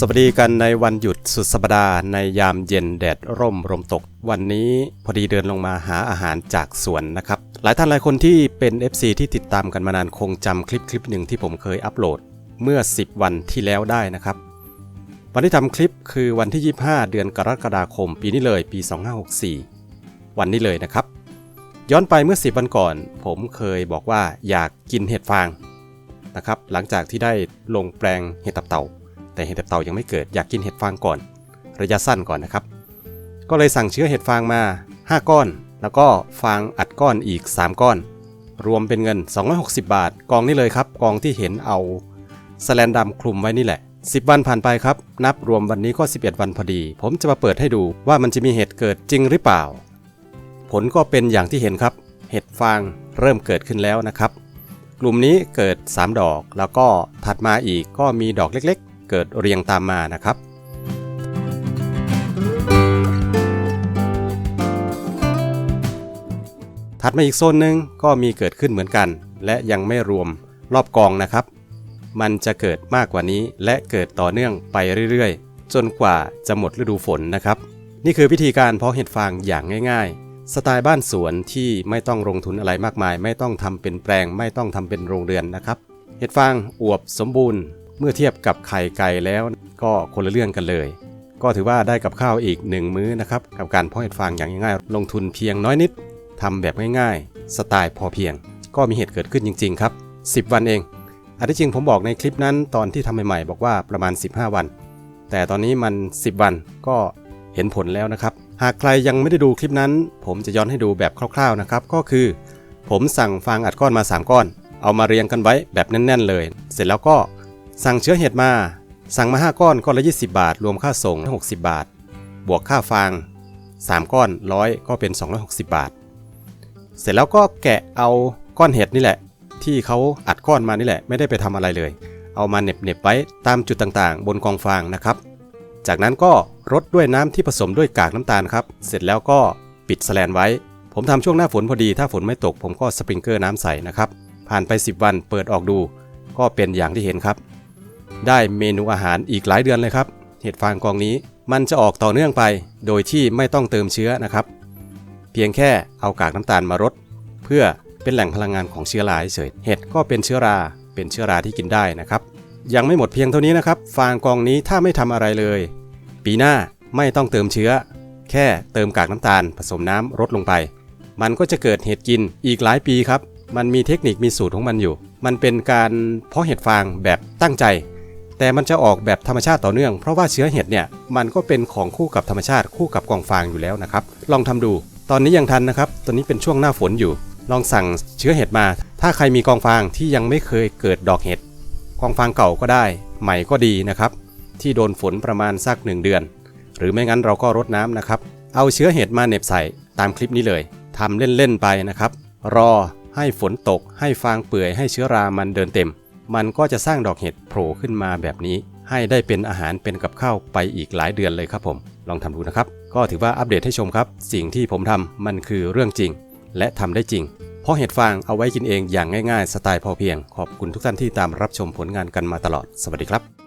สวัสดีกันในวันหยุดสุดสัปดาห์ในยามเย็นแดดร่มลมตก วันนี้พอดีเดินลงมาหาอาหารจากสวนนะครับ หลายท่านหลายคนที่เป็น FC ที่ติดตามกันมานานคงจำคลิปคลิปหนึ่งที่ผมเคยอัปโหลดเมื่อ 10 วันที่แล้วได้นะครับ วันที่ทำคลิปคือวันที่ 25 เดือนกรกฎาคม ปีนี้เลยปี 2564 วันนี้เลยนะครับ ย้อนไปเมื่อ 10 วันก่อน ผมเคยบอกว่าอยากกินเห็ดฟางนะครับหลังจากที่ได้ลงแปลงเห็ดตับเต่า แต่เห็ดตับเต่ายังไม่เกิดอยากกินเห็ดฟางก่อน ระยะสั้นก่อนนะครับ ก็เลยสั่งเชื้อเห็ดฟางมา 5 ก้อน แล้วก็ฟางอัดก้อนอีก 3 ก้อน รวมเป็นเงิน 260 บาท กองนี้เลยครับ กองที่เห็นเอาสแลนดำคลุมไว้นี่แหละ 10 วันผ่านไปครับ นับรวมวันนี้ก็ 11 วันพอดี ผมจะมาเปิดให้ดูว่ามันจะมีเห็ดเกิดจริงหรือเปล่า ผลก็เป็นอย่างที่เห็นครับ เห็ดฟางเริ่มเกิดขึ้นแล้วนะครับ กลุ่มนี้เกิด 3 ดอก แล้วก็ถัดมาอีกก็มีดอกเล็ก เกิดเรียงตามมานะครับถัดมาอีกโซนหนึ่งก็มีเกิดขึ้นเหมือนกัน และยังไม่รวมรอบกองนะครับ มันจะเกิดมากกว่านี้และเกิดต่อเนื่องไปเรื่อยๆ จนกว่าจะหมดฤดูฝนนะครับ นี่คือวิธีการเพาะเห็ดฟางอย่างง่ายๆ สไตล์บ้านสวนที่ไม่ต้องลงทุนอะไรมากมาย ไม่ต้องทำเป็นแปลง ไม่ต้องทำเป็นโรงเรือนนะครับ เห็ดฟางอวบสมบูรณ์ เมื่อเทียบกับไข่ไก่แล้วก็คนละเรื่องกันเลย ก็ถือว่าได้กับข้าวอีกหนึ่งมื้อนะครับ กับการเพาะเห็ดฟางอย่างง่ายๆ ลงทุนเพียงน้อยนิดทำแบบง่ายๆ สไตล์พอเพียง ก็มีเหตุเกิดขึ้นจริง ๆ ครับ 10 วันเอง อันที่จริงผมบอกในคลิปนั้นตอนที่ทำใหม่ๆบอกว่าประมาณ 15 วัน แต่ตอนนี้มัน 10 วันก็เห็นผลแล้วนะครับ หากใครยังไม่ได้ดูคลิปนั้น ผมจะย้อนให้ดูแบบคร่าวๆนะครับก็คือ ผมสั่งฟางอัดก้อนมา 3 ก้อน เอามาเรียงกันไว้แบบแน่น ๆ เลย เสร็จแล้วก็ สั่งเชื้อเห็ดมา สั่งมา 5 ก้อนก้อนละ 20 บาท รวมค่าส่ง60 บาท บวกค่าฟาง 3 ก้อนร้อยก็เป็น 260 บาท เสร็จแล้วก็แกะเอาก้อนเห็ดนี่แหละ ที่เขาอัดก้อนมานี่แหละ ไม่ได้ไปทำอะไรเลย เอามาเน็บเน็บๆไว้ตามจุดต่างๆ บนกองฟางนะครับ จากนั้นก็รดด้วยน้ำที่ผสมด้วยกากน้ำตาลครับ เสร็จแล้วก็ปิดแสแลนไว้ ผมทำช่วงหน้าฝนพอดี ถ้าฝนไม่ตก ผมก็สปริงเกอร์น้ำใส่นะครับ ผ่านไป 10 วันเปิดออกดู ก็เป็นอย่างที่เห็นครับ ได้เมนูอาหารอีกหลายเดือนเลยครับ เห็ดฟางกองนี้มันจะออกต่อเนื่องไป โดยที่ไม่ต้องเติมเชื้อนะครับ เพียงแค่เอากากน้ำตาลมารด เพื่อเป็นแหล่งพลังงานของเชื้อราเฉยเห็ดก็เป็นเชื้อรา เป็นเชื้อราที่กินได้นะครับ ยังไม่หมดเพียงเท่านี้นะครับ ฟางกองนี้ถ้าไม่ทำอะไรเลย ปีหน้าไม่ต้องเติมเชื้อ แค่เติมกากน้ำตาลผสมน้ำรดลงไป มันก็จะเกิดเห็ดกินอีกหลายปีครับ มันมีเทคนิคมีสูตรของมันอยู่ มันเป็นการเพาะเห็ดฟางแบบตั้งใจ แต่มันจะออกแบบธรรมชาติต่อเนื่อง เพราะว่าเชื้อเห็ดเนี่ยมันก็เป็นของคู่กับธรรมชาติคู่กับกองฟางอยู่แล้วนะครับ ลองทำดู ตอนนี้ยังทันนะครับ ตอนนี้เป็นช่วงหน้าฝนอยู่ ลองสั่งเชื้อเห็ดมา ถ้าใครมีกองฟางที่ยังไม่เคยเกิดดอกเห็ด กองฟางเก่าก็ได้ ใหม่ก็ดีนะครับ ที่โดนฝนประมาณสักหนึ่งเดือน หรือไม่งั้นเราก็รดน้ำนะครับ เอาเชื้อเห็ดมาเน็บใส่ตามคลิปนี้เลยทำเล่นๆไปนะครับ รอให้ฝนตก ให้ฟางเปื่อยให้เชื้อรามันเดินเต็ม มันก็จะสร้างดอกเห็ดโผล่ขึ้นมาแบบนี้ ให้ได้เป็นอาหารเป็นกับข้าวไปอีกหลายเดือนเลยครับผม ลองทำดูนะครับ ก็ถือว่าอัปเดตให้ชมครับ สิ่งที่ผมทำมันคือเรื่องจริง และทำได้จริง เพราะเห็ดฟางเอาไว้กินเองอย่างง่ายๆ สไตล์พอเพียง ขอบคุณทุกท่านที่ตามรับชมผลงานกันมาตลอด สวัสดีครับ